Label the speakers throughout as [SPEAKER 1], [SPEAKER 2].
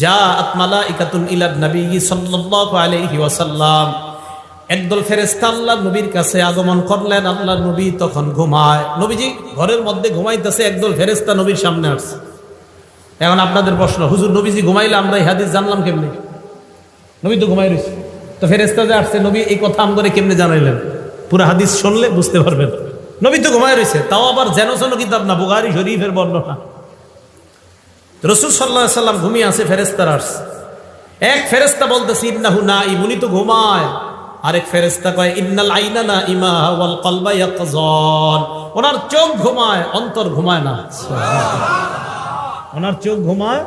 [SPEAKER 1] যা আত্মালা ইকাতুন ইলাদ নবী সাল্লাল্লাহু আলাইহি ওয়াসাল্লাম। একদল ফেরেশতা আল্লাহ নবীর কাছে আগমন করলেন আল্লাহ নবী তখন ঘুমায়। নবীজি ঘরের মধ্যে ঘুমাইতেছে, একদল ফেরেশতা নবীর সামনে আসছে। এখন আপনাদের প্রশ্ন, হুজুর নবীজি ঘুমাইলে আমরা এই হাদিস জানলাম কেমনে? নবী তো ঘুমাই রয়েছে। তো ফেরেস্তা যে আসছে, নবী এই কথা আমগরে কেমনে জানাইলেন? পুরো হাদিস শুনলে বুঝতে পারবেন। নবী তো ঘুমাই রয়েছে, তাও আবার যেন যেন কিতাব না বুগারি শরীফের বর্ণনা। রসুল সাল্লাহ সাল্লাম ঘুমিয়ে আছে ফেরেস্তার আসছে এক ফেরেস্তা বলতেছে ইন্নাহু না ইমুনি তো ঘুমায়। আরেক ফেরেস্তা কয় ইন্নাল আইনা না ইমা ওয়াল কলবা ইয়াকজন ওনার চোখ ঘুমায় অন্তর ঘুমায় না। ওনার চোখ ঘুমায়।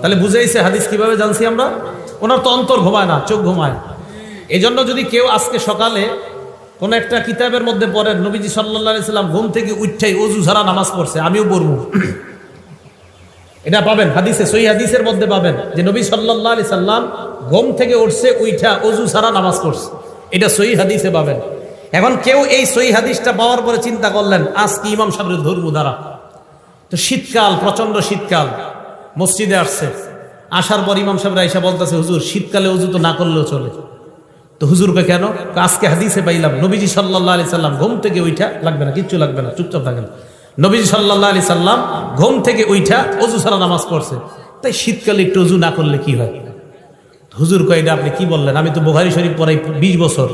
[SPEAKER 1] তাহলে বুঝাইছে হাদিস কীভাবে জানছি আমরা? ওনার তো অন্তর ঘুমায় না চোখ ঘুমায় এই জন্য যদি কেউ আজকে সকালে কোন একটা কিতাবের মধ্যে পড়েন নবীজি সাল্লাহ সাল্লাম ঘুম থেকে উঠাই অজু ছাড়া নামাজ পড়ছে আমিও পড়ব। এটা পাবেন, হাদিসে সই হাদিসের মধ্যে পাবেন যে নবী সাল্লাহ আলি সাল্লাম ঘুম থেকে উঠছে, উইঠা অজু ছাড়া নামাজ পড়ছে। এটা সই হাদিসে পাবেন। এখন কেউ এই সই হাদিসটা পাওয়ার পরে চিন্তা করলেন, আজ কি ইমাম সাহেবের ধর্ম দ্বারা? তো শীতকাল প্রচণ্ড শীতকাল, মসজিদে আসছে। আসার পর ইমাম সাহেবরা এসে বলতেছে, হুজুর, শীতকালে উজু তো না করলেও চলে। তো হুজুরকে কেন? আজকে হাদিসে পাইলাম, নবীজি সাল্লাহ আলি সাল্লাম ঘুম থেকে উইঠা লাগবে না, কিচ্ছু লাগবে না, চুপচাপ থাকেন। নবীজি সাল্লাহ আলি সাল্লাম ঘুম থেকে উইঠা অজু ছাড়া নামাজ পড়ছে। তাই শীতকালে একটু অজু না করলে কি হয়? হুজুর কয়টা আপনি কি বললেন? আমি তো বোহারি শরীফ পড়াই বিশ বছর।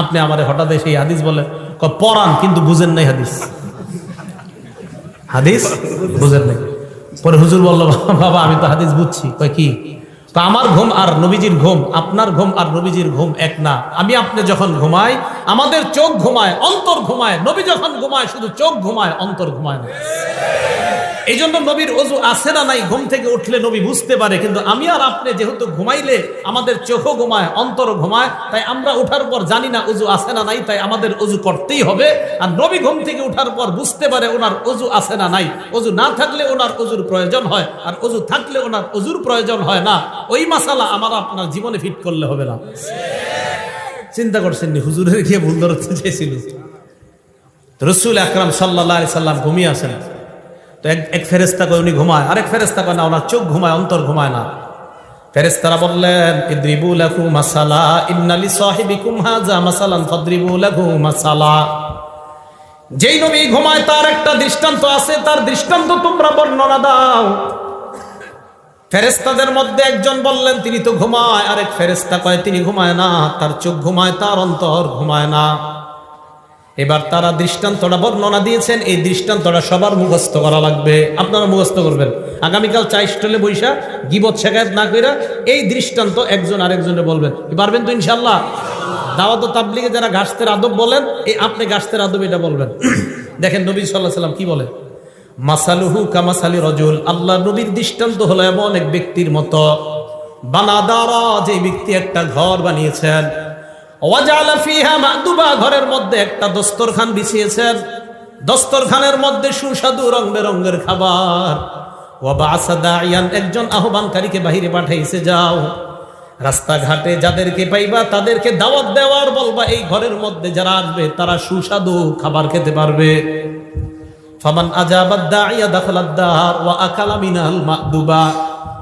[SPEAKER 1] আপনি আমার হঠাৎ এসে হাদিস বলেন পড়ান, কিন্তু বুঝেন নাই হাদিস। হাদিস? বুঝেন নাই। পরে হুজুর বলল, বাবা, আমি তো হাদিস বুঝছি। কয়, কি? তো আমার ঘুম আর নবীজির ঘুম, আপনার ঘুম আর নবীজির ঘুম এক না। আমি আপনি যখন ঘুমাই আমাদের চোখ ঘুমায়, অন্তর ঘুমায়, নবী যখন ঘুমায়, শুধু চোখ ঘুমায়, অন্তর ঘুমায় না। এই জন্য নবীর অজু আসে না নাই, ঘুম থেকে উঠলে নবী বুঝতে পারে, কিন্তু আমি আর আপনি যেহেতু ঘুমাইলে আমাদের চোখও ঘুমায় অন্তর ঘুমায়, তাই আমরা উঠার পর জানি না অজু আছে না নাই, তাই আমাদের অজু করতেই হবে। আর নবী ঘুম থেকে উঠার পর বুঝতে পারে ওনার অজু আসে না নাই। অজু না থাকলে ওনার অজুর প্রয়োজন হয়, আর অজু থাকলে ওনার অজুর প্রয়োজন হয় না। ওই মাসালা আমার আপনার জীবনে ফিট করলে হবে না। চিন্তা করছেন নি হুজুরের গিয়ে ভুল ধরতে চেয়েছিল রসুল আকরাম সাল্লাহ সাল্লাম ঘুমিয়ে আসেন। তো এক এক ফেরেস্তা কয়, উনি ঘুমায়। আরেক ফেরেস্তা কয়, না, ওনার চোখ ঘুমায়, অন্তর ঘুমায় না। ফেরেস্তারা বললেন মাসালা ইন্নালি মাসালা। যেই নবী ঘুমায়, তার একটা দৃষ্টান্ত আছে, তার দৃষ্টান্ত তোমরা বর্ণনা দাও। ফেরেস্তাদের মধ্যে একজন বললেন, তিনি তো ঘুমায়। আরেক ফেরেস্তা কয়, তিনি ঘুমায় না, তার চোখ ঘুমায়, তার অন্তর ঘুমায় না। এবার তারা দৃষ্টান্তটা বর্ণনা দিয়েছেন, এই দৃষ্টান্তটা সবার মুখস্থ করা লাগবে। আপনারা মুখস্থ করবেন। আগামীকাল চা স্টলে বৈশা গিবত শেখায়ত না কইরা এই দৃষ্টান্ত একজন আরেকজনে বলবেন। পারবেন তো ইনশাল্লাহ দাওয়াত তাবলিগে যারা গাছতের আদব বলেন, এই আপনি গাছতের আদব এটা বলবেন। দেখেন নবী সাল্লাহ সাল্লাম কি বলেন মাসালুহু কামাসালি রজুল, আল্লাহ নবীর দৃষ্টান্ত হলো এমন এক ব্যক্তির মতো। বানাদারা যে ব্যক্তি একটা ঘর বানিয়েছেন ঘরের মধ্যে একটা দস্তরখান বিছিয়েছেন। দস্তরখানের মধ্যে সুস্বাদু রং বেরঙ্গের খাবার একজন আহ্বানকারীকে বাহিরে পাঠাইছে, যাও, রাস্তাঘাটে যাদেরকে পাইবা, তাদেরকে দাওয়াত দেওয়ার বলবা, এই ঘরের মধ্যে যারা আসবে, তারা সুস্বাদু খাবার খেতে পারবে। আজাবাদ দাইয়া দার ওয়া আকালা মিনাল মাদুবা।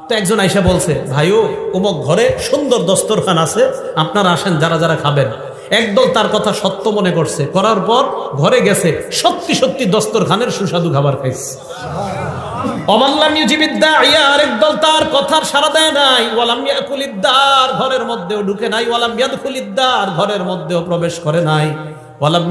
[SPEAKER 1] তো একজন আইসা বলছে, ভাইও ঘরে সুন্দর দস্তরখান আছে, আপনারা আসেন, যারা যারা খাবেন। একদল তার কথা সত্য মনে করছে। করার পর ঘরে গেছে, সত্যি সত্যি দস্তরখানের সুস্বাদু খাবার খাইছে। তার নাই। ওয়ালাম ঘরের মধ্যেও ঢুকে নাই। ওয়ালাম ইয়াদখুলিদ্দার ঘরের মধ্যেও প্রবেশ করে নাই। ওয়ালাম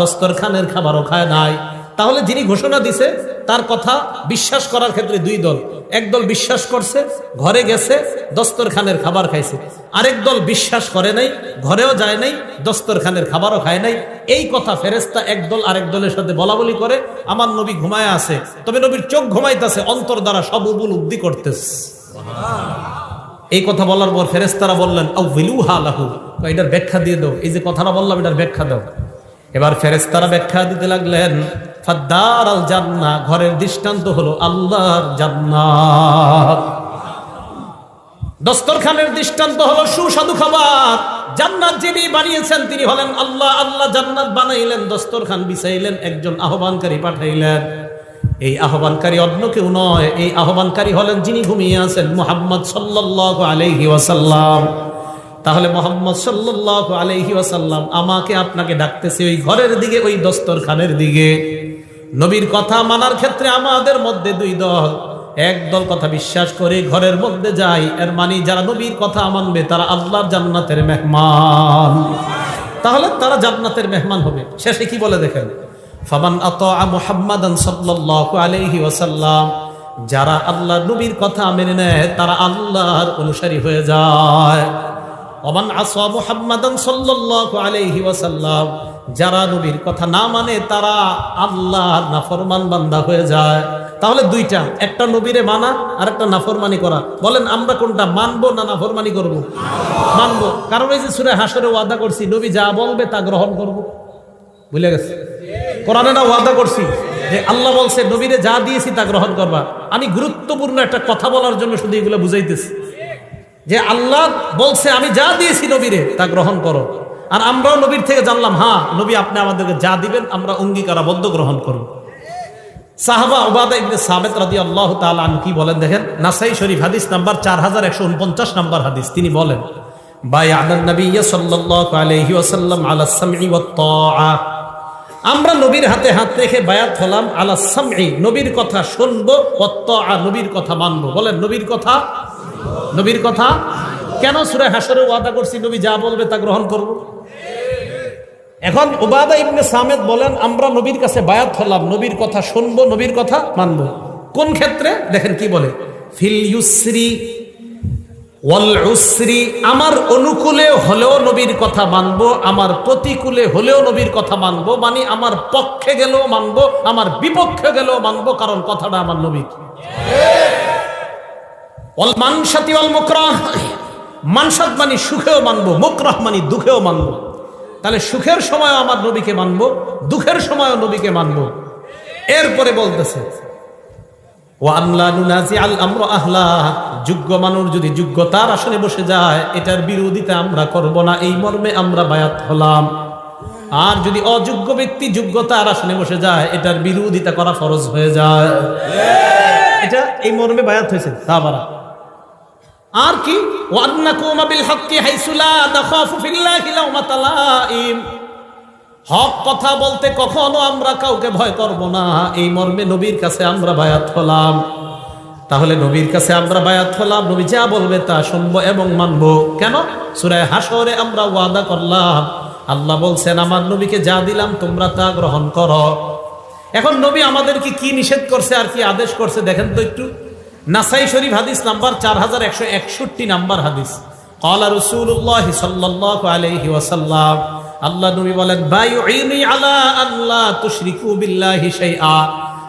[SPEAKER 1] দস্তরখানের খাবারও খায় নাই। তাহলে যিনি ঘোষণা দিছে, তার কথা বিশ্বাস করার ক্ষেত্রে দুই দল। একদল বিশ্বাস করছে, ঘরে গেছে, দস্তরখানের খাবার খাইছে। আরেক দল বিশ্বাস করে নাই, ঘরেও যায় নাই, দস্তরখানের খাবারও খায় নাই। এই কথা ফেরেস্তা একদল আরেক দলের সাথে বলা বলি করে, আমার নবী ঘুমায় আছে, তবে নবীর চোখ ঘুমাইতেছে, অন্তর দ্বারা সব উবুল করতেছে। এই কথা বলার পর ফেরেস্তারা বললেন এটার ব্যাখ্যা দিয়ে দাও। এই যে কথাটা বললাম, এটার ব্যাখ্যা দাও। এবার ফেরেস্তারা ব্যাখ্যা দিতে লাগলেন ফাদ্দার আল জান্না ঘরের দৃষ্টান্ত হলো আল্লাহর জান্নাত দস্তরখানের দৃষ্টান্ত হলো সুস্বাদু খাবার। জান্নাত যিনি বানিয়েছেন, তিনি হলেন আল্লাহ। আল্লাহ জান্নাত বানাইলেন, দস্তরখান বিছাইলেন, একজন আহ্বানকারী পাঠাইলেন। এই আহ্বানকারী অন্য কেউ নয়, এই আহ্বানকারী হলেন যিনি ঘুমিয়ে আছেন, মোহাম্মদ সাল্লাহ আলহি ওয়াসাল্লাম। তাহলে মোহাম্মদ সাল্লাহ আলহি ওয়াসাল্লাম আমাকে আপনাকে ডাকতেছে ওই ঘরের দিকে, ওই দস্তরখানের দিকে। নবীর কথা মানার ক্ষেত্রে আমাদের মধ্যে দুই দল। এক দল কথা বিশ্বাস করে ঘরের মধ্যে যায়, এর মানে যারা নবীর কথা মানবে তারা আল্লাহর জান্নাতের মেহমান। তাহলে তারা জান্নাতের মেহমান হবে। শেষে কি বলে দেখেন? ফামান আতা মুহাম্মাদান সাল্লাল্লাহু আলাইহি ওয়াসাল্লাম, যারা আল্লাহ নবীর কথা মেনে নেয়, তারা আল্লাহর অনুসারী হয়ে যায়। অমান আসা মুহাম্মাদান সাল্লাল্লাহু আলাইহি ওয়াসাল্লাম, যারা নবীর কথা না মানে তারা আল্লাহর নাফরমান বান্দা হয়ে যায়। তাহলে দুইটা, একটা নবীরে মানা আর একটা নাফরমানি করা। বলেন, আমরা কোনটা, মানবো না নাফরমানি করব? মানবো। কারণ এই যে সুরে হাসরে ওয়াদা করছি, নবী যা বলবে তা গ্রহণ করব। বুঝলে গেছে। কোরআনে না ওয়াদা করছি যে আল্লাহ বলছে, নবীরে যা দিয়েছি তা গ্রহণ করবা। আমি গুরুত্বপূর্ণ একটা কথা বলার জন্য শুধু এগুলো বুঝাইতেছি। যে আল্লাহ বলছে, আমি যা দিয়েছি নবীরে তা গ্রহণ করো। আর আমরাও নবীর থেকে জানলাম হ্যাঁ নবী আপনি আমাদেরকে যা দিবেন, আমরা অঙ্গীকারাবদ্ধ গ্রহণ করব। সাহাবা ওবাদা ইবনে সাবেত রাদি আল্লাহ আনহু কি বলেন দেখেন? নাসাই শরীফ হাদিস নাম্বার চার হাজার একশো উনপঞ্চাশ নাম্বার হাদিস। তিনি বলেন বাই আদান নবী সাল্লাল্লাহু আলাইহি ওয়াসাল্লাম আলা সামঈ ওয়াত তাআ আমরা নবীর হাতে হাত রেখে বায়াত হলাম আলা সামঈ, নবীর কথা শুনব ওয়াত আর নবীর কথা মানবো। বলেন, নবীর কথা? নবীর কথা? কেন সুরে হাসরে ওয়াদা করছি? নবী যা বলবে তা গ্রহণ করব। এখন ওবাদা ইবনে সামেদ বলেন, আমরা নবীর কাছে বায়াত হলাম, নবীর কথা শুনব, নবীর কথা মানবো। কোন ক্ষেত্রে? দেখেন কি বলে, ফিল ইউসরি আমার অনুকূলে হলেও নবীর কথা মানবো, আমার প্রতিকূলে হলেও নবীর কথা মানবো মানে আমার পক্ষে গেলেও মানবো, আমার বিপক্ষে গেলেও মানবো, কারণ কথাটা আমার অল মানসাতি অল মুকরাহ মানসাত মানি সুখেও মানবো, মুকরাহ মানি দুঃখেও মানবো। তাহলে সুখের সময় আমার নবীকে মানবো, দুঃখের সময়ও নবীকে মানবো। এরপরে বলতেছে ও আল্লাহ নুনাজি আল আমরা আহলা যোগ্য মানুষ যদি যোগ্যতার আসনে বসে যায়, এটার বিরোধিতা আমরা করব না, এই মর্মে আমরা বায়াত হলাম। আর যদি অযোগ্য ব্যক্তি যোগ্যতার আসনে বসে যায়, এটার বিরোধিতা করা ফরজ হয়ে যায়। এটা এই মর্মে বায়াত হয়েছে আর কি? ওয়ান্নাকুম বিল হক্কি হাইসুলা তাখাফু ফিল্লাহি লাউমাতা লাইম হক কথা বলতে কখনো আমরা কাউকে ভয় করব না। এই মর্মে নবীর কাছে আমরা বায়াত হলাম। তাহলে নবীর কাছে আমরা বায়াত হলাম, নবী যা বলবে তা শুনব এবং মানবো। কেন? সুরায় হাসরে আমরা ওয়াদা করলাম। আল্লাহ বলছেন, আমার নবীকে যা দিলাম তোমরা তা গ্রহণ করো। এখন নবী আমাদেরকে কি নিষেধ করছে আর কি আদেশ করছে দেখেন তো একটু। নাসাই শরীফ হাদিস নাম্বার চার হাজার একশো একষট্টি নাম্বার হাদিস। কলা রসুল্লাহ সাল্লাহ আলহি ওয়াসাল্লাম। আল্লাহ নবী বলেন আলা আল্লাহ তুশরিকু বিল্লাহি শাইআ।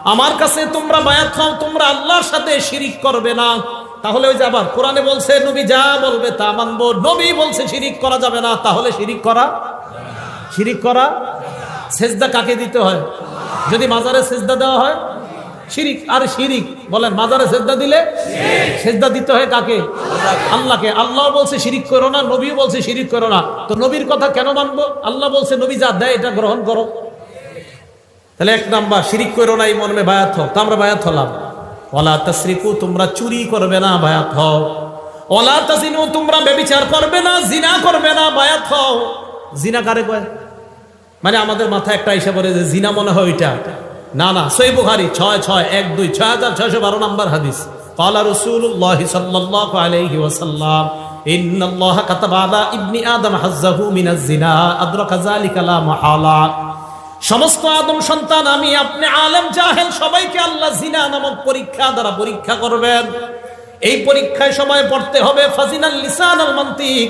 [SPEAKER 1] আমার কাছে তোমরা বায়াত খাও, তোমরা আল্লাহর সাথে শিরিক করবে না। তাহলে ওই যে আবার কোরআনে বলছে, নবী যা বলবে তা মানবো, নবী বলছে শিরিক করা যাবে না। তাহলে শিরিক করা শিরিক করা সেজদা কাকে দিতে হয়? যদি মাজারে সেজদা দেওয়া হয়? শিরিক আর শিরিক। বলেন মাজারে সেজদা দিলে? সেজদা দিতে হয় কাকে? আল্লাহকে। আল্লাহ বলছে শিরিক করো না নবী বলছে শিরিক করো না। তো নবীর কথা কেন মানবো? আল্লাহ বলছে নবী যা দেয় এটা গ্রহণ করো। তাহলে এক নাম্বার শিরিক করো না এই মর্মে বায়াত তো আমরা বায়াত হলাম। ওলা তসরিকু তোমরা চুরি করবে না বায়াত হও। ওলা তাসিনু তোমরা বেবিচার করবে না জিনা করবে না বায়াত হও। জিনা কারে কয়? মানে আমাদের মাথায় একটা এসে পড়ে যে জিনা মনে হয় ওইটা। না না সই বুখারি ছয় ছয় এক দুই ছয় হাজার ছয়শো বারো নম্বর হাদিস قال رسول الله صلى الله عليه وسلم إن الله كتب على ابن آدم حظه من الزنا أدرك ذلك لا محالة সমস্ত আদম সন্তান আমি আপনি আলেম জাহেল সবাইকে আল্লাহ জিনা নামক পরীক্ষা দ্বারা পরীক্ষা করবেন এই পরীক্ষায় সময় পড়তে হবে ফাজিনাল লিসান আল মান্তিক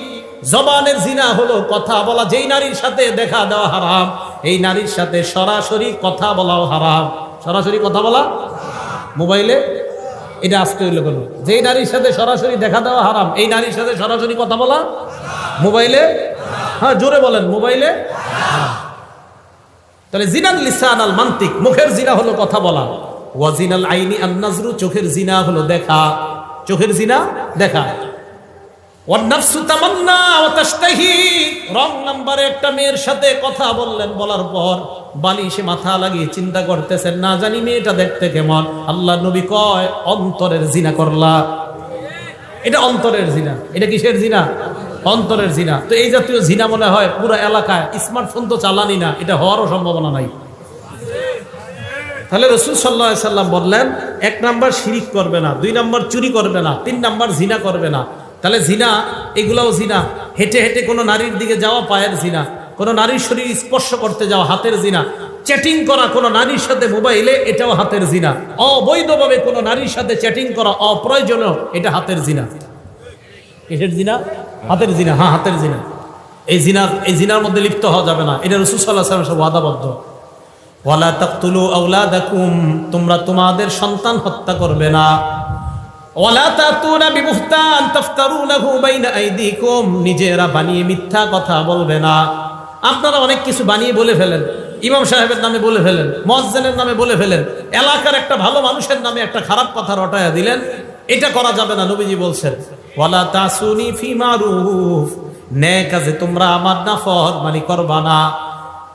[SPEAKER 1] জবানের জিনা হলো কথা বলা যেই নারীর সাথে দেখা দেওয়া হারাম এই নারীর সাথে সরাসরি কথা বলাও হারাম। সরাসরি কথা বলা? মোবাইলে? এটা আসতে হইল কেন? যেই নারীর সাথে সরাসরি দেখা দেওয়া হারাম, এই নারীর সাথে সরাসরি কথা বলা? মোবাইলে? হ্যাঁ জোরে বলেন, মোবাইলে? তাহলে জিনাল লিসান আল মান্তিক, মুখের জিনা হলো কথা বলা। ওয়াজিনাল আইনি আন নাজরু, চোখের জিনা হলো দেখা। চোখের জিনা দেখা। মেয়ের সাথে কথা বললেন, বলার পর বালিশে মাথা লাগিয়ে চিন্তা করতেছেন, না জানি দেখতে কেমন। আল্লাহ নবী কয়, অন্তরের জিনা এটা অন্তরের জিনা। এটা কিসের জিনা? অন্তরের জিনা। তো এই জাতীয় জিনা মনে হয় পুরো এলাকায় স্মার্টফোন তো চালানি না, এটা হওয়ারও সম্ভাবনা নাই। তাহলে রসুল সাল্লাহ সাল্লাম বললেন, এক নাম্বার শিরিক করবে না, দুই নাম্বার চুরি করবে না, তিন নাম্বার জিনা করবে না। তাহলে জিনা, এগুলাও জিনা। হেঁটে হেঁটে কোনো নারীর দিকে যাওয়া পায়ের জিনা। কোনো নারীর শরীর স্পর্শ করতে যাওয়া হাতের জিনা। চ্যাটিং করা কোনো নারীর সাথে মোবাইলে, এটাও হাতের জিনা। অবৈধভাবে কোনো নারীর সাথে চ্যাটিং করা অপ্রয়োজনীয়, এটা হাতের জিনা। কিসের জিনা? হাতের জিনা। হ্যাঁ হাতের জিনা। এই জিনার এই জিনার মধ্যে লিপ্ত হওয়া যাবে না। এটা রসুল সাল্লাহ সাল্লাম সব ওয়াদাবদ্ধ। ওয়ালা তাকতুলু আওলাদাকুম, তোমরা তোমাদের সন্তান হত্যা করবে না। নিজেরা বানিয়ে মিথ্যা কথা বলবে না। আপনারা অনেক কিছু বানিয়ে বলে ফেলেন। ইমাম সাহেবের নামে বলে ফেলেন। মসজিদের নামে বলে ফেলেন। এলাকার একটা ভালো মানুষের নামে একটা খারাপ কথা রটায়া দিলেন। এটা করা যাবে না, নবীজি বলছেন। ওয়ালা তাসুনি ফি মারুফ। ন্যায় কাজে তোমরা আমার না ফরমানি করবা না।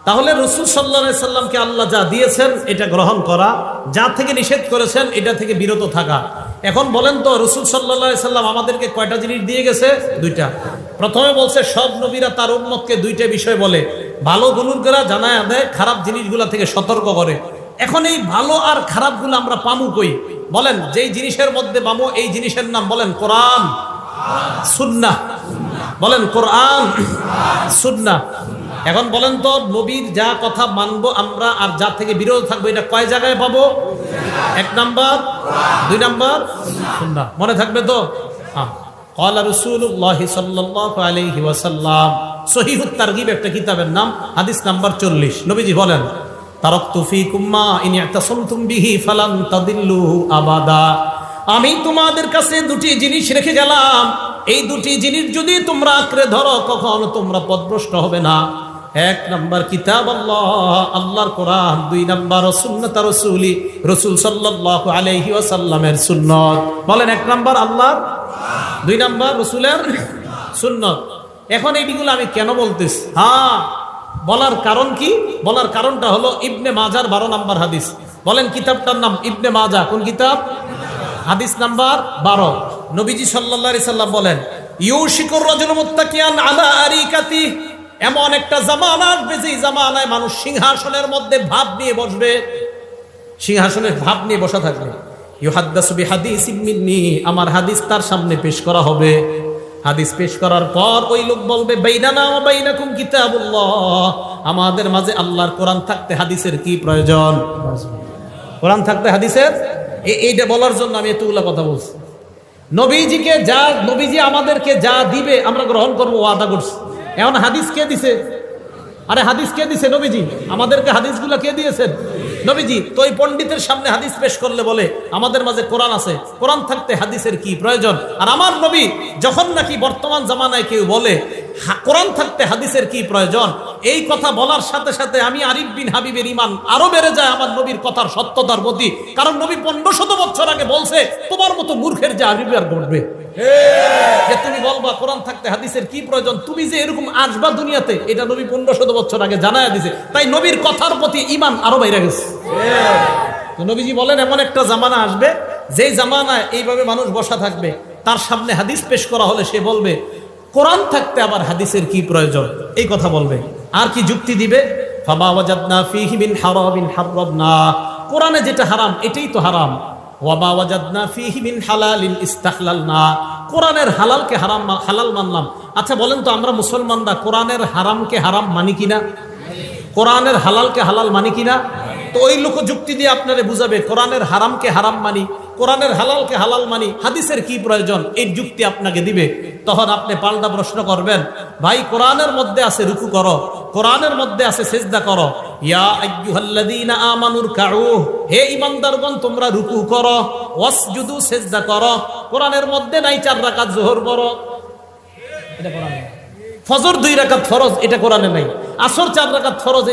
[SPEAKER 1] তাহলে রসুল সাল্লা সাল্লামকে আল্লাহ যা দিয়েছেন, এটা গ্রহণ করা, যা থেকে নিষেধ করেছেন, এটা থেকে বিরত থাকা। এখন বলেন তো, রসুল সাল্লা সাল্লাম আমাদেরকে কয়টা জিনিস দিয়ে গেছে? দুইটা। প্রথমে বলছে, সব নবীরা তার উন্মতকে দুইটা বিষয় বলে। ভালো বুলুর্গেরা জানায় দেয়, খারাপ জিনিসগুলা থেকে সতর্ক করে। এখন এই ভালো আর খারাপগুলো আমরা পামু কই? বলেন, যেই জিনিসের মধ্যে পামু, এই জিনিসের নাম বলেন কোরআন। সুন্না বলেন কোরআন। সুন্না এখন বলেন তো, নবীর যা কথা মানবো আমরা, আর যা থেকে বিরত থাকব, এটা কয় জায়গায় পাবো? এক নাম্বার, দুই নাম্বার মনে থাকবে তো? হ্যাঁ একটা কিতাবের নাম নাম্বার চল্লিশ। নবীজি বলেন কুম্মা ইনি একটা আবাদা। আমি তোমাদের কাছে দুটি জিনিস রেখে গেলাম। এই দুটি জিনিস যদি তোমরা আঁকড়ে ধরো, কখনো তোমরা পদভ্রষ্ট হবে না। এক নাম্বার কিতাব আল্লাহ, আল্লাহর কোরআন, দুই নাম্বার রসুলি, রসুল সাল্লাহ আলহি ওয়াসাল্লামের সুন্নত। বলেন এক নাম্বার আল্লাহর, দুই নাম্বার রসুলের সুন্নত। এখন এইগুলো আমি কেন বলতেছি? হ্যাঁ বলার কারণ কি? বলার কারণটা হলো ইবনে মাজার বারো নাম্বার হাদিস। বলেন কিতাবটার নাম ইবনে মাজা, কোন কিতাব? হাদিস নাম্বার বারো। নবীজি সাল্লা সাল্লাম বলেন, ইউশিকুর রজল মুত্তাকিয়ান আলা আরিকাতি এমন একটা জামানা আসবে যে জামানায় মানুষ সিংহাসনের মধ্যে ভাব নিয়ে বসবে। সিংহাসনের ভাব নিয়ে বসা থাকবে। ইউহাদ্দাসু বিহাদিস মিন্নি, আমার হাদিস তার সামনে পেশ করা হবে। হাদিস পেশ করার পর ওই লোক বলবে আমাদের মাঝে আল্লাহর কোরআন থাকতে হাদিসের কি প্রয়োজন? কোরআন থাকতে হাদিসের? এইটা বলার জন্য আমি এতগুলা কথা বলছি। নবীজিকে যা, নবীজি আমাদেরকে যা দিবে আমরা গ্রহণ করব, ওয়াদা করছি। এখন হাদিস কে দিছে? আরে হাদিস কে দিছে নবীজি? আমাদেরকে হাদিসগুলো কে দিয়েছেন? নবীজি, তো ওই পণ্ডিতের সামনে হাদিস পেশ করলে বলে, আমাদের মাঝে কোরআন আছে। কোরআন থাকতে হাদিসের কি প্রয়োজন? আর আমার নবী যখন নাকি বর্তমান জামানায় কেউ বলে কোরআন থাকতে হাদিসের কি প্রয়োজন? এই কথা বলার সাথে সাথে আমি আরিফ বিন হাবিবের ইমান আরও বেড়ে যায় আমার নবীর কথার সত্যতার প্রতি। কারণ নবী পনেরো শত বছর আগে বলছে, তোমার মতো মূর্খের যে আরিফ আর ঘটবে যে তুমি বলবা, কোরআন থাকতে হাদিসের কি প্রয়োজন? তুমি যে এরকম আসবা দুনিয়াতে, এটা নবী পনেরো শত বছর আগে জানায় দিছে। তাই নবীর কথার প্রতি ইমান আরও বাইরে গেছে। নবীজি বলেন, এমন একটা জামানা আসবে, যেই জামানায় এইভাবে মানুষ বসা থাকবে, তার সামনে হাদিস পেশ করা হলে সে বলবে কোরআন থাকতে আবার হাদিসের কি প্রয়োজন? এই কথা বলবে। আর কি যুক্তি দিবে? কোরআনে যেটা হারাম, এটাই তো হারাম। কোরআনের হালালকে হারাম হালাল মানলাম। আচ্ছা বলেন তো আমরা মুসলমানরা কোরআনের হারামকে হারাম মানি কিনা? কোরআনের হালালকে হালাল মানি কিনা? তো ওই লোক যুক্তি দিয়ে আপনারে বুঝাবে, কোরআনের হারামকে হারাম মানি। কোরআনের হালালকে হালাল মানি, হাদিসের কি প্রয়োজন, এই যুক্তি আপনাকে দিবে। তখন আপনি পাল্টা প্রশ্ন করবেন, ভাই, কোরআনের মধ্যে আছে রুকু করো, কোরআনের মধ্যে আছে সেজদা করো। ইয়া আমানুর হে তোমরা রুকু করো করো। মধ্যে নাই চার করো ফজর দুই এটা নাই। চার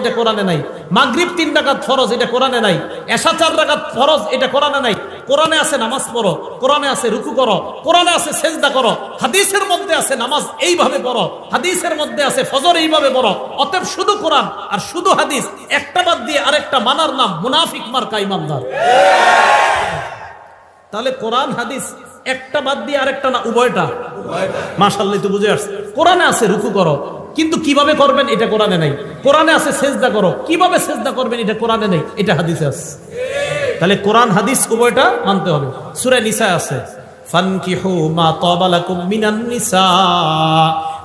[SPEAKER 1] এটা নাই। মাগরিব তিন রাকাত ফরজ, এটা কোরআনে নাই। এশা চার রাকাত ফরজ, এটা কোরআনে নাই। কোরআনে আছে নামাজ পড়ো, কোরআনে আছে রুকু করো, কোরআনে আছে সেজদা করো, হাদিসের মধ্যে আছে নামাজ এইভাবে পড়ো, হাদিসের মধ্যে আছে ফজর এইভাবে পড়ো, অতএব শুধু কোরআন আর শুধু হাদিস, একটা বাদ দিয়ে আরেকটা মানার নাম মুনাফিক মার্কা ইমানদার। তাহলে কোরআন, হাদিস, একটা বাদ দিয়ে আরেকটা না, উভয়টা? মাশাল্লাহ তো বুঝে আসছে। কোরআনে আছে রুকু করো, কিন্তু কীভাবে করবেন এটা কোরআনে নাই। কোরআনে আছে সেজদা করো, কীভাবে সেজদা করবেন এটা কোরআনে নেই, এটা হাদিসে আছে। তাহলে কোরআন, হাদিস উভয়টা মানতে হবে। সুরে নিসা আছে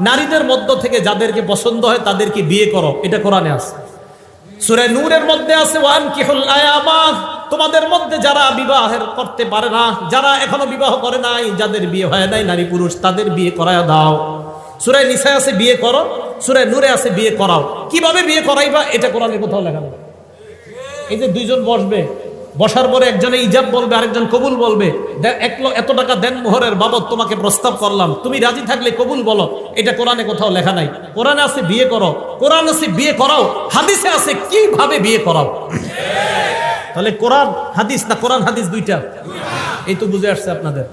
[SPEAKER 1] নারীদের মধ্য থেকে যাদেরকে পছন্দ হয় তাদেরকে বিয়ে করো, এটা কোরআনে আছে। সুরে নূরের মধ্যে আছে ওয়ান কিহুল আয়ামাত তোমাদের মধ্যে যারা বিবাহের করতে পারে না, যারা এখনও বিবাহ করে নাই, যাদের বিয়ে হয় নাই, নারী পুরুষ, তাদের বিয়ে করায় দাও। সূরা নিসায় আছে, বিয়ে করো। সূরা নূরে আছে, বিয়ে করাও। কীভাবে বিয়ে করাইবা, এটা কোরআনে কোথাও লেখা এই যে দুইজন বসবে বসার পরে একজনে ইজাব বলবে, আরেকজন কবুল বলবে এত টাকা দেন মোহরের বাবদ, তোমাকে প্রস্তাব করলাম। তুমি রাজি থাকলে কবুল বলো। এটা কোরআনে কোথাও লেখা নাই। কোরআনে আছে, বিয়ে করো। কোরআন আছে, বিয়ে করাও। হাদিসে আছে, কীভাবে বিয়ে করাও? তাহলে কোরআন হাদিস না কোরআন হাদিস দুইটা? এই তো বুঝে আসছে আপনাদের।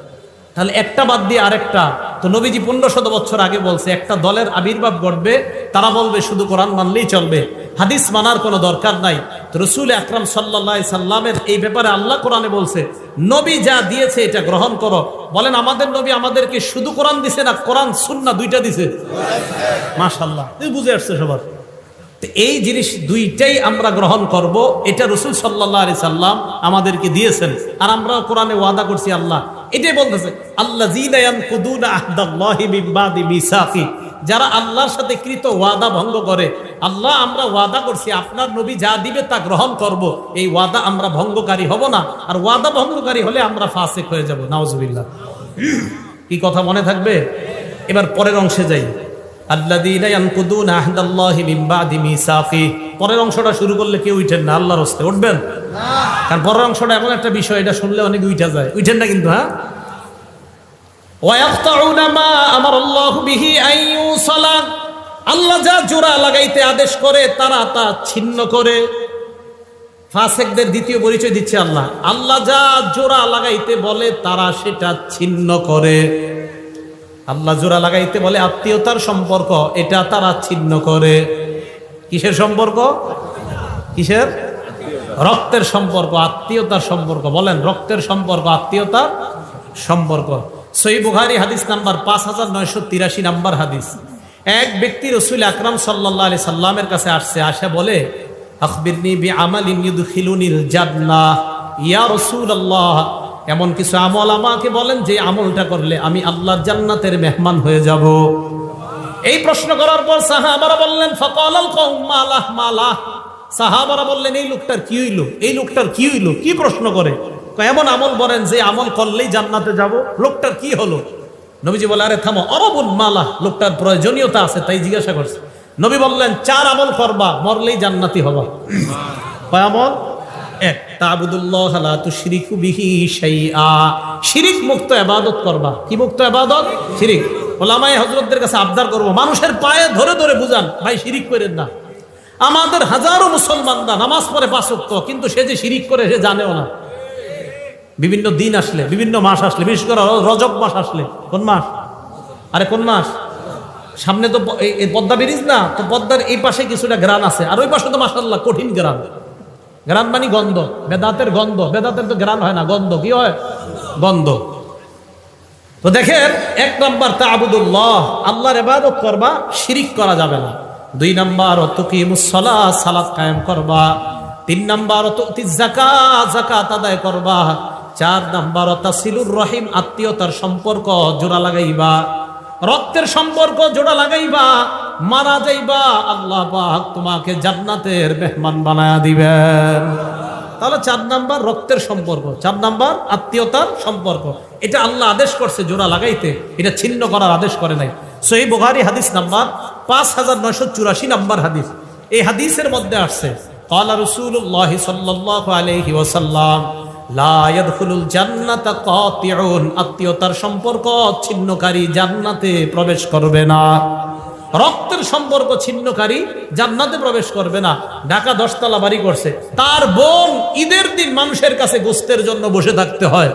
[SPEAKER 1] তাহলে একটা বাদ দিয়ে আরেকটা। তো নবীজি পনেরো শত বছর আগে বলছে, একটা দলের আবির্ভাব ঘটবে, তারা বলবে শুধু কোরআন মানলেই চলবে। হাদিস মানার কোনো দরকার নাই। রসুল আকরাম সাল্লাহ সাল্লামের এই ব্যাপারে আল্লাহ কোরআনে বলছে, নবী যা দিয়েছে এটা গ্রহণ করো। বলেন, আমাদের নবী আমাদেরকে শুধু কোরআন দিছে না, কোরআন সুন্না দুইটা দিছে? মাশাল্লাহ তুই বুঝে আসছে সবার। এই জিনিস দুইটাই আমরা গ্রহণ করব, এটা রসুল সাল্লাহ আলি সাল্লাম আমাদেরকে দিয়েছেন, আর আমরা কোরআনে ওয়াদা করছি আল্লাহ। এটাই বলতেছে আল্লাহ যারা আল্লাহর সাথে কৃত ওয়াদা ভঙ্গ করে আল্লাহ আমরা ওয়াদা করছি আপনার নবী যা দিবে তা গ্রহণ করব। এই ওয়াদা আমরা ভঙ্গকারী হব না আর ওয়াদা ভঙ্গকারী হলে আমরা ফাসেক হয়ে যাব। নাওজবিল্লাহ কি কথা মনে থাকবে? এবার পরের অংশে যাই। পরের অংশটা শুরু করলে কেউ উঠেন না আল্লাহর হস্তে উঠবেন? কারণ পরের অংশটা এমন একটা বিষয় এটা শুনলে অনেক উঠা যায়। উঠেন না কিন্তু হ্যাঁ? আন আল্লাহ যা জোড়া লাগাইতে আদেশ করে, তারা তা ছিন্ন করে। ফাসেকদের দ্বিতীয় পরিচয় দিচ্ছে আল্লাহ। আল্লাহ যা জোড়া লাগাইতে বলে, তারা সেটা ছিন্ন করে। আল্লাহ জোড়া লাগাইতে বলে আত্মীয়তার সম্পর্ক, এটা তারা ছিন্ন করে। কিসের সম্পর্ক? কিসের? রক্তের সম্পর্ক, আত্মীয়তার সম্পর্ক। বলেন, রক্তের সম্পর্ক, আত্মীয়তার সম্পর্ক। সই বুখারি হাদিস নাম্বার পাঁচ হাজার নয়শো তিরাশি নাম্বার হাদিস। এক ব্যক্তি রসুল আকরাম সাল্লাহ আলি সাল্লামের কাছে আসছে, আসে বলে জান্নাহ ইয়া রাসূলুল্লাহ, এমন কিছু আমল আমাকে বলেন যে আমলটা করলে আমি আল্লাহর জান্নাতের মেহমান হয়ে যাব। এই প্রশ্ন করার পর সাহাবারা বললেন মালাহ। সাহাবারা বললেন, এই লোকটার কি হইল? এই লোকটার কি হইল? কি প্রশ্ন করে? এমন আমল বলেন যে আমল করলেই জান্নাতে যাব। লোকটার কি হলো? নবীজি বলে, আরে থামো অরবুল মালা, লোকটার প্রয়োজনীয়তা আছে, তাই জিজ্ঞাসা করছে। নবী বললেন, চার আমল করবা, মরলেই জান্নাতি হবা। আমল? এক শিরিক মুক্ত করবা। কি মুক্ত শিরিক। কাছে আবদার করব, মানুষের পায়ে ধরে ধরে বুঝান, ভাই শিরিক করেন না। আমাদের হাজারো মুসলমানরা নামাজ পড়ে পাঁচ কিন্তু সে যে শিরিক করে সে জানেও না। বিভিন্ন দিন আসলে, বিভিন্ন মাস আসলে, বিশেষ করে রজব মাস আসলে। কোন মাস? আরে, কোন মাস? সামনে তো এই- পদ্মা ব্রিজ না? তো পদ্মার এই পাশে কিছুটা গ্রান আছে। আর ওই পাশে তো মাসাল্লাহ কঠিন গ্রান গ্রান মানে গন্ধ। বেদাতের গন্ধ। বেদাতের তো গ্রান হয় না, গন্ধ। কি হয়? গন্ধ। তো দেখেন, এক নম্বর তা আবুদুল্লাহ আল্লাহর এবাদত করবা, শিরিক করা যাবে না। দুই নম্বর তুকিমুসলা সালাত কায়েম করবা। তিন নম্বর তুতি জাকা জাকাত আদায় করবা। চার নাম্বার, তাসিলুর রহিম আত্মীয়তার সম্পর্ক জোড়া লাগাইবা। রক্তের সম্পর্ক জোড়া লাগাইবা, মারা যাইবা। আল্লাহ পাক তোমাকে জান্নাতের মেহমান বানায় দিবেন। তাহলে চার নাম্বার রক্তের সম্পর্ক, চার নাম্বার আত্মীয়তার সম্পর্ক। এটা আল্লাহ আদেশ করছে জোড়া লাগাইতে। এটা ছিন্ন করার আদেশ করে নাই। সহি বুহারি হাদিস নাম্বার পাঁচ হাজার নয়শো চুরাশি নাম্বার হাদিস। এই হাদিসের মধ্যে আসছে, কলা রসুল্লাহ সাল্লাহ আলহি ওসাল্লাম আত্মীয়তার সম্পর্ক ছিন্নকারী জান্নাতে প্রবেশ করবে না। রক্তের সম্পর্ক ছিন্নকারী জান্নাতে প্রবেশ করবে না। ঢাকা দশতলা বাড়ি করছে। তার বোন ঈদের দিন মানুষের কাছে গোস্তের জন্য বসে থাকতে হয়।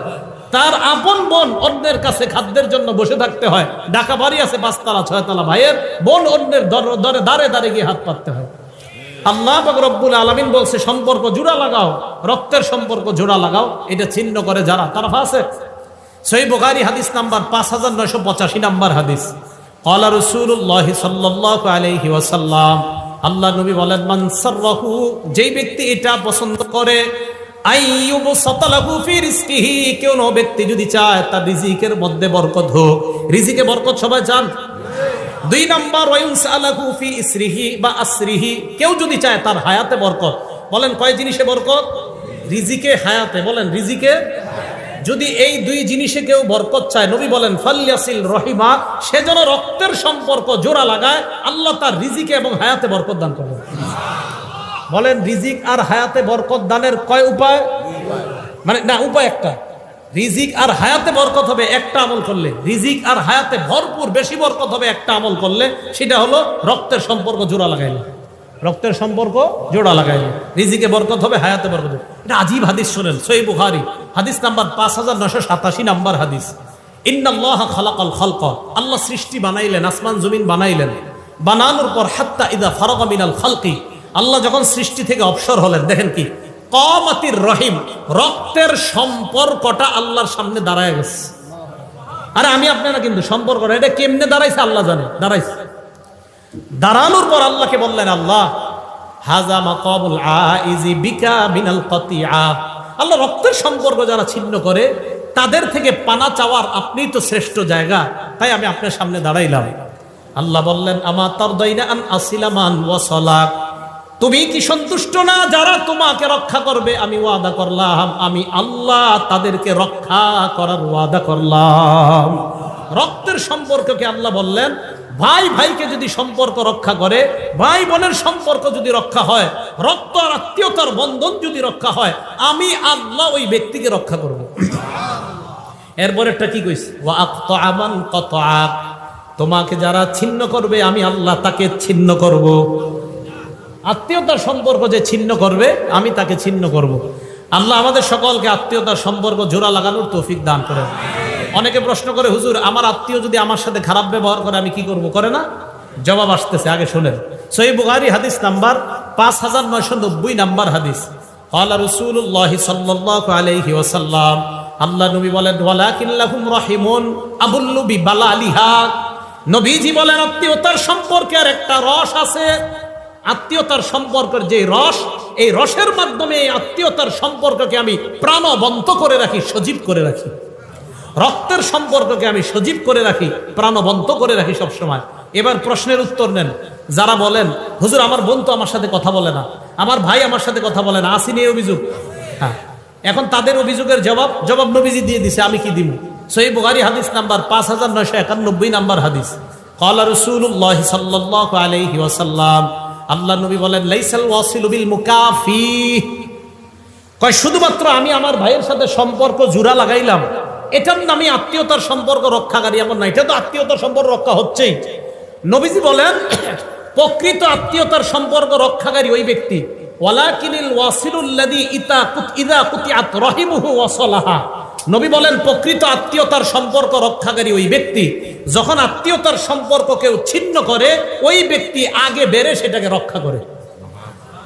[SPEAKER 1] তার আপন বোন অন্যের কাছে খাদ্যের জন্য বসে থাকতে হয়। ঢাকা বাড়ি আছে, পাঁচতলা, ছয়তলা, ভাইয়ের বোন অন্যের দরে দাঁড়ে দাঁড়ে গিয়ে হাত পাততে হয়। আল্লাহ রব্বুল আলমিন বলছে, সম্পর্ক জোড়া লাগাও, রক্তের সম্পর্ক জোড়া লাগাও। এটা ছিন্ন করে যারা, তারা আছে সই বোগারি হাদিস নাম্বার পাঁচ হাজার নয়শো পঁচাশি নাম্বার হাদিস। কলা রসুল্লাহ সাল্লাহ আলহি ওয়াসাল্লাম, আল্লাহ নবী বলেন মানসারহু যেই ব্যক্তি এটা পছন্দ করে কেউ ব্যক্তি যদি চায়, তার রিজিকের মধ্যে বরকত হোক। রিজিকে বরকত সবাই চান। দুই নম্বর ফি ইসরিহি বা আসরিহি। কেউ যদি চায় তার হায়াতে বরকত। বলেন, কয় জিনিসে বরকত? রিজিকে হায়াতে। বলেন, রিজিকে? যদি এই দুই জিনিসে কেউ বরকত চায়, নবী বলেন, ফাল্যাসিল রহিমা, সে যেন রক্তের সম্পর্ক জোড়া লাগায়, আল্লাহ তার রিজিকে এবং হায়াতে বরকত দান করবেন। বলেন, রিজিক আর হায়াতে বরকত দানের কয় উপায়? মানে না, উপায় একটা। রিজিক আর হায়াতে বরকত হবে একটা আমল করলে। রিজিক আর হায়াতে ভরপুর বেশি বরকত হবে একটা আমল করলে, সেটা হলো রক্তের সম্পর্ক জোড়া লাগাইলে। রক্তের সম্পর্ক জোড়া লাগাইলে। রিজিকে বরকত হবে, হায়াতে বরকত এটা আজীব হাদিস শোনেন সই বুখারি। হাদিস নাম্বার পাঁচ হাজার নশো সাতাশি নাম্বার হাদিস। ইন্নাল্লাহ খালাকাল খালক। আল্লাহ সৃষ্টি বানাইলেন, আসমান, জমিন বানাইলেন। বানানোর পর হাত্তা ইদা ফারগা মিনাল খালকি। আল্লাহ যখন সৃষ্টি থেকে অবসর হলেন, দেখেন কি? কমাতির রহিম, রক্তের সম্পর্কটা আল্লাহর সামনে দাঁড়ায় গেছে। আরে আমি আপনারা কিন্তু সম্পর্ক এটা কেমনে দাঁড়াইছে আল্লাহ জানে, দাঁড়াইছে। দাঁড়ানোর পর আল্লাহকে বললেন, আল্লাহ, হাজা মাকাবুল আইজি বিকা কতিয়া আল্লাহ রক্তের সম্পর্ক যারা ছিন্ন করে, তাদের থেকে পানা চাওয়ার আপনি তো শ্রেষ্ঠ জায়গা, তাই আমি আপনার সামনে দাঁড়াইলাম। আল্লাহ বললেন, আমা তার দইনা আন আসিলামান ওয়াসলাক তুমি কি সন্তুষ্ট না? যারা তোমাকে রক্ষা করবে, আমি ওয়াদা করলাম। আমি আল্লাহ তাদেরকে রক্ষা করার ওয়াদা করলাম। রক্তের সম্পর্ককে আল্লাহ বললেন, ভাই ভাইকে যদি সম্পর্ক রক্ষা করে, ভাই বোনের সম্পর্ক যদি রক্ষা হয়, রক্ত আর আত্মীয়তার বন্ধন যদি রক্ষা হয়, আমি আল্লাহ ওই ব্যক্তিকে রক্ষা করব। এরপরেরটা কি কইস আমান কত তোমাকে যারা ছিন্ন করবে, আমি আল্লাহ তাকে ছিন্ন করব। আত্মীয়তার সম্পর্ক যে ছিন্ন করবে, আমি তাকে ছিন্ন করব। আল্লাহ আমাদের সকলকে আত্মীয়তার সম্পর্ক জোড়া লাগানোর তৌফিক দান করেন। অনেকে প্রশ্ন করে, হুজুর, আমার আত্মীয় যদি আমার সাথে খারাপ ব্যবহার করে, আমি কি করব? করে না। জবাব আসতেছে, আগে শোনেন। সই বুগারি হাদিস নাম্বার পাঁচ হাজার নয়শো নব্বই নাম্বার হাদিস। আল্লাহ রসুল্লাহ সাল্লাহ আলহি ওসাল্লাম আল্লাহ নবী বলেন ওয়ালাকিল্লাহুম রহিমুন আবুল্লুবি বালা আলিহা নবীজি বলেন, আত্মীয়তার সম্পর্কে আর একটা রস আছে আত্মীয়তার সম্পর্কের যে রস, এই রসের মাধ্যমে এই আত্মীয়তার সম্পর্ককে আমি প্রাণবন্ত করে রাখি, সজীব করে রাখি। রক্তের সম্পর্ককে আমি সজীব করে রাখি, প্রাণবন্ত করে রাখি সব সময় এবার প্রশ্নের উত্তর নেন। যারা বলেন, হুজুর, আমার বোন তো আমার সাথে কথা বলে না। আমার ভাই আমার সাথে কথা বলে না। আসিনি অভিযোগ। হ্যাঁ। এখন তাদের অভিযোগের জবাব জবাব নবীজি দিয়ে দিছে, আমি কি দিব সই বুগারি হাদিস নাম্বার পাঁচ হাজার নয়শো একানব্বই নাম্বার হাদিস। কলা রসুল্লাহ সাল্লাহ আলহি ওয়াসাল্লাম আল্লাহ নবী বলেন, লাইসাল ওয়াসিল বিল মুকাফি। কয়, শুধুমাত্র আমি আমার ভাইয়ের সাথে সম্পর্ক জুড়া লাগাইলাম। এটার নামে আত্মীয়তার সম্পর্ক রক্ষাকারী এমন না, এটা তো আত্মীয়তার সম্পর্ক রক্ষা হচ্ছেই। নবীজি বলেন, প্রকৃত আত্মীয়তার সম্পর্ক রক্ষাকারী ওই ব্যক্তি। ওয়ালাকিনিল ওয়াসিলুল্লাদি ইতা ইদা কুতিয়াত রহিমুহু ওয়াসলাহা নবী বলেন, প্রকৃত আত্মীয়তার সম্পর্ক রক্ষাকারী ওই ব্যক্তি। যখন আত্মীয়তার সম্পর্ক কেউ ছিন্ন করে, ওই ব্যক্তি আগে বেড়ে সেটাকে রক্ষা করে।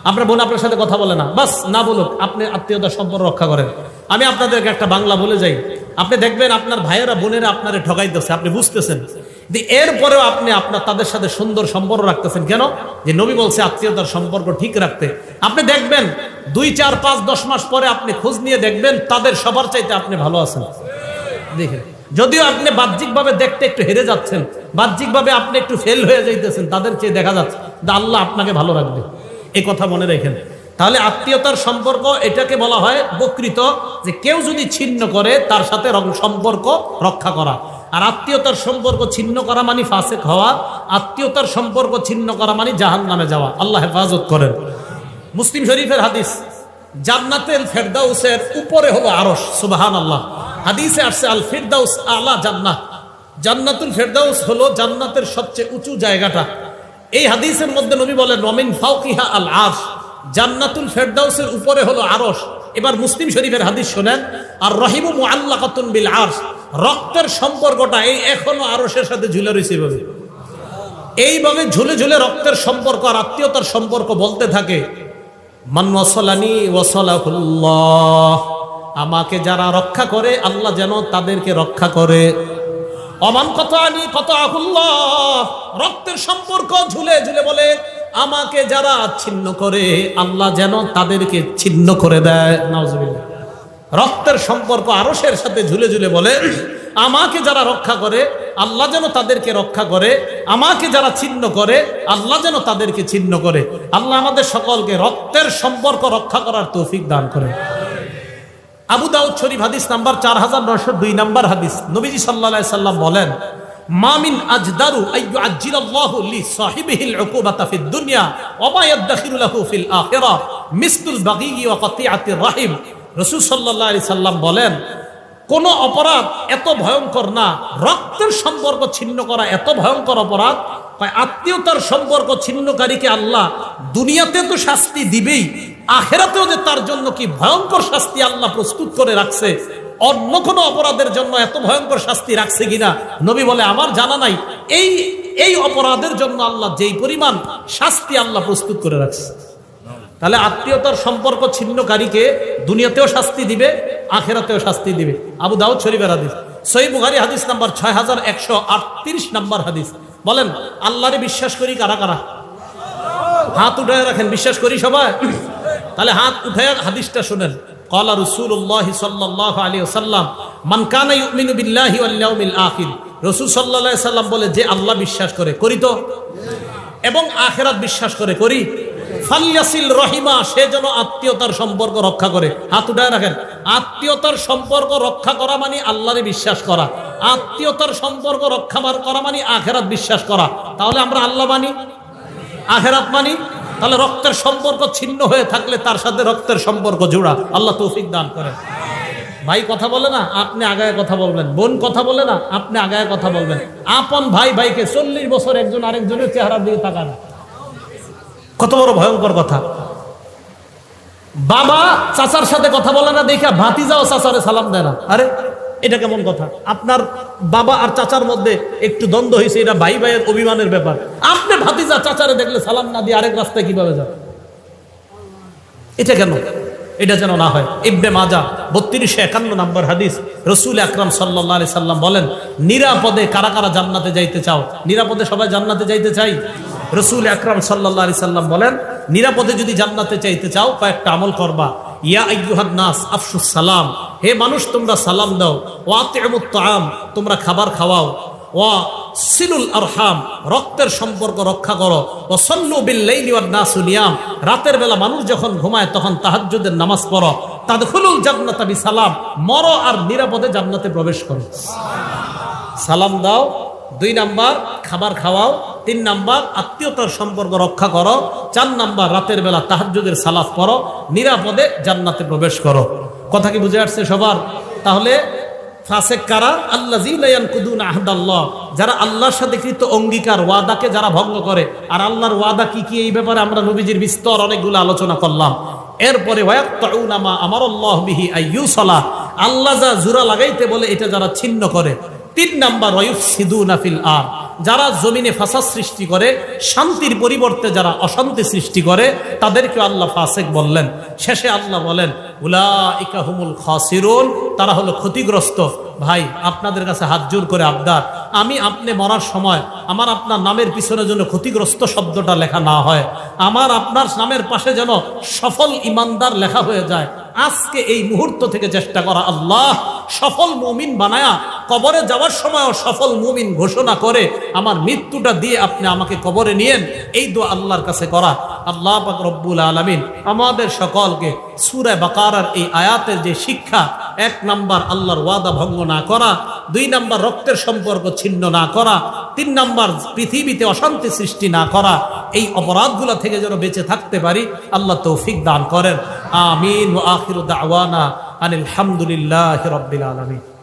[SPEAKER 1] আপনার বোন আপনার সাথে কথা বলে না। বাস, না বলুক, আপনি আত্মীয়তার সম্পর্ক রক্ষা করেন। আমি আপনাদেরকে একটা বাংলা বলে যাই। আপনি দেখবেন আপনার ভাইয়েরা, বোনেরা আপনারে ঠকাইতেছে আপনি বুঝতেছেন। এরপরেও আপনি আপনার তাদের সাথে সুন্দর সম্পর্ক রাখতেছেন। কেন? যে নবী বলছে, আত্মীয়তার সম্পর্ক ঠিক রাখতে। আপনি দেখবেন, দুই, চার, পাঁচ, দশ মাস পরে আপনি খোঁজ নিয়ে দেখবেন, তাদের সবার চাইতে আপনি ভালো আছেন। দেখেন, যদিও আপনি বাহ্যিকভাবে দেখতে একটু হেরে যাচ্ছেন, বাহ্যিকভাবে আপনি একটু ফেল হয়ে যাইতেছেন, তাদের চেয়ে দেখা যাচ্ছে আল্লাহ আপনাকে ভালো রাখবে। এই কথা মনে রেখেন। তাহলে আত্মীয়তার সম্পর্ক, এটাকে বলা হয় বকৃত যে কেউ যদি ছিন্ন করে, তার সাথে সম্পর্ক রক্ষা করা। আর আত্মীয়তার সম্পর্ক ছিন্ন করা মানে ফাসেক হওয়া, আত্মীয়তার সম্পর্ক ছিন্ন করা মানে জাহান নামে যাওয়া। আল্লাহ হেফাজত করেন। মুসলিম শরীফের হাদিস জান্নাতের ফেরদাউসের উপরে হলো আরস সুবাহান আল্লাহ হাদিসে আসছে, আল ফিরদাউস আলা জান্নাত জান্নাতুল ফেরদাউস হলো জান্নাতের সবচেয়ে উঁচু জায়গাটা। এই হাদিসের মধ্যে নবী বলেন রমিন ফাউকিহা আল আরশ। জান্নাতুল ফেরদাউসের উপরে হলো আরশ। এবার মুসলিম শরীফের হাদিস শোনেন, আর রহিমু মুআল্লাকাতুন বিল আরশ। রক্তের সম্পর্কটা এই এখনও আরশের সাথে ঝুলে রয়েছে এভাবে। এইভাবে ঝুলে ঝুলে রক্তের সম্পর্ক আর আত্মীয়তার সম্পর্ক বলতে থাকে, মান ওয়াসালানি ওয়াসালাহুল্লাহ। আমাকে যারা রক্ষা করে, আল্লাহ যেন তাদেরকে রক্ষা করে। অমান কত আনি কত আহুল্লাহ রক্তের সম্পর্ক ঝুলে ঝুলে বলে আমাকে যারা ছিন্ন করে, আল্লাহ যেন তাদেরকে ছিন্ন করে দেয়। নাউজুবিল্লাহ। রক্তের সম্পর্ক আরসের সাথে ঝুলে ঝুলে বলে, আমাকে যারা রক্ষা করে, আল্লাহ যেন তাদেরকে রক্ষা করে। আমাকে যারা ছিন্ন করে, আল্লাহ যেন তাদেরকে ছিন্ন করে। আল্লাহ আমাদের সকলকে রক্তের সম্পর্ক রক্ষা করার তৌফিক দান করে আবু দাউদ শরীফ হাদিস নাম্বার চার হাজার নয়শো দুই নাম্বার হাদিস। নবীজি সাল্লাহ সাল্লাম বলেন মামিন আজদারু আইয়ু আজ্জিলাল্লাহু লি সাহিবিহিল উকুবাতা ফিদ দুনিয়া ওয়া মা ইয়াদখিরু লাহু ফিল আখিরাহ মিসলুল বাগী ওয়া কাতিআতির রাহিম। রাসূল সাল্লাল্লাহু আলাইহি সাল্লাম বলেন, কোন অপরাধ এত ভয়ঙ্কর না, রক্তের সম্পর্ক ছিন্ন করা এত ভয়ঙ্কর অপরাধ আত্মীয়তার সম্পর্ক ছিন্নকারীকে আল্লাহ দুনিয়াতে তো শাস্তি দিবেই, আখেরাতেও যে তার জন্য কি ভয়ঙ্কর শাস্তি আল্লাহ প্রস্তুত করে রাখছে অন্য কোনো অপরাধের জন্য এত ভয়ঙ্কর শাস্তি রাখছে কিনা? নবী বলে, আমার জানা নাই। এই এই অপরাধের জন্য আল্লাহ যেই পরিমাণ শাস্তি আল্লাহ প্রস্তুত করে রাখছে। তাহলে আত্মীয়তার সম্পর্ক ছিন্নকারীকে দুনিয়াতেও শাস্তি দিবে, আখেরাতেও শাস্তি দিবে। আবু দাউদ শরীফের হাদিস। সই বুখারি হাদিস নাম্বার ছয় হাজার একশো আটত্রিশ নাম্বার হাদিস। বলেন, আল্লাহরে বিশ্বাস করি কারা কারা? হাত উঠে রাখেন, বিশ্বাস করি সবাই? তাহলে হাত উঠে হাদিসটা শুনেন। قال رسول الله صلى الله عليه وسلم من كان يؤمن بالله واليوم الاخر রাসূল সাল্লাল্লাহু আলাইহি সাল্লাম বলে যে আল্লাহ বিশ্বাস করে করি তো এবং আখেরাত বিশ্বাস করে করি ফালিয়াসিল রহিমা সে যেন আত্মীয়তার সম্পর্ক রক্ষা করে হাত উঠায় রাখেন আত্মীয়তার সম্পর্ক রক্ষা করা মানে আল্লাহরে বিশ্বাস করা আত্মীয়তার সম্পর্ক রক্ষা মার- করা মানে আখেরাত বিশ্বাস করা তাহলে আমরা আল্লাহ মানি আখেরাত মানি তাহলে রক্তের সম্পর্ক ছিন্ন হয়ে থাকলে তার সাথে রক্তের সম্পর্ক জোড়া। আল্লাহ তৌফিক দান করে ভাই কথা বলে না, আপনি আগায় কথা বলবেন। বোন কথা বলে না, আপনি আগায় কথা বলবেন। আপন ভাই ভাইকে চল্লিশ বছর একজন আরেকজনের চেহারার দিকে তাকান। কত বড় ভয়ঙ্কর কথা। বাবা চাচার সাথে কথা বলে না, দেখা ভাতিজাও চাচারে সালাম দেয় না। আরে এটা কেমন কথা? আপনার বাবা আর চাচার মধ্যে একটু দ্বন্দ্ব হয়েছে, এটা ভাই ভাইয়ের অভিমানের ব্যাপার। আপনি ভাতিজা চাচারে দেখলে সালাম না দিয়ে আরেক রাস্তায় কীভাবে যান? এটা কেন? এটা যেন না হয়। ইবনে মাজা বত্রিশশো একান্ন নম্বর হাদিস, রসুল আকরাম সাল্লাহ সাল্লাম বলেন, নিরাপদে কারা কারা জান্নাতে যাইতে চাও? নিরাপদে সবাই জান্নাতে যাইতে চাই? রসুল আকরাম সাল্লাহ আলি সাল্লাম বলেন, নিরাপদে যদি জান্নাতে চাইতে চাও, কয়েকটা আমল করবা। ইয়া আইয়ুহান নাস আফসুস সালাম। হে মানুষ, তোমরা সালাম দাও। ওয়াতিমুত তাআম, তোমরা খাবার খাওয়াও। ওয়া সিলুল আরহাম, রক্তের সম্পর্ক রক্ষা করো। ও সল্লু বিল্লাইলি ওয়ান নাসু নিয়াম, রাতের বেলা মানুষ যখন ঘুমায়, তখন তাহাজ্জুদের নামাজ পড়ো। তাদখুলুল জান্নাতা বিসালাম, মরো আর নিরাপদে জান্নাতে প্রবেশ করো। সালাম দাও। দুই নাম্বার, খাবার খাওয়াও। তিন নাম্বার, আত্মীয়তার সম্পর্ক রক্ষা করো। চার নাম্বার, রাতের বেলা তাহাজ্জুদের সালাফ পড়ো। নিরাপদে জান্নাতে প্রবেশ করো। কথা কি বুঝে আসছে সবার? তাহলে, ফাসেক কারা? আল্লাহ যারা আল্লাহর সাথে কৃত অঙ্গীকার, ওয়াদাকে যারা ভঙ্গ করে, আর আল্লাহর ওয়াদা কি কি, এই ব্যাপারে আমরা নবীজির বিস্তর অনেকগুলো আলোচনা করলাম। এরপরে আমার আল্লাহ আল্লাহ যা জুরা লাগাইতে বলে, এটা যারা ছিন্ন করে। তিন নাম্বার ওয়ুফ সিদু নাফিল আর যারা জমিনে ফাসাদ সৃষ্টি করে, শান্তির পরিবর্তে যারা অশান্তি সৃষ্টি করে তাদেরকে আল্লাহ ফাসেক বললেন। শেষে আল্লাহ বলেন উলা ইকাহুমুল খাসিরুন। তারা হলো ক্ষতিগ্রস্ত। ভাই, আপনাদের কাছে হাত জোর করে আবদার। আমি আপনি মরার সময় আমার আপনার নামের পিছনে যেন ক্ষতিগ্রস্ত শব্দটা লেখা না হয়। আমার আপনার নামের পাশে যেন সফল ইমানদার লেখা হয়ে যায়। আজকে এই মুহূর্ত থেকে চেষ্টা করা আল্লাহ। সফল মুমিন বানায়া কবরে যাওয়ার সময়ও সফল মুমিন ঘোষণা করে, আমার মৃত্যুটা দিয়ে আপনি আমাকে কবরে নিয়েন এই দোয়া আল্লাহর কাছে করা। আল্লাহ পাক রব্বুল আলমিন আমাদের সকলকে সুরে বাকারার এই আয়াতের যে শিক্ষা, এক নাম্বার আল্লাহর ওয়াদা ভঙ্গ না করা, দুই নাম্বার রক্তের সম্পর্ক ছিন্ন না করা, তিন নাম্বার পৃথিবীতে অশান্তি সৃষ্টি না করা, এই অপরাধগুলো থেকে যেন বেঁচে থাকতে পারি, আল্লাহ তৌফিক দান করেন। আমিন ও আখির দাওয়ানা আনিল হামদুলিল্লাহ রব্বিল আলমিন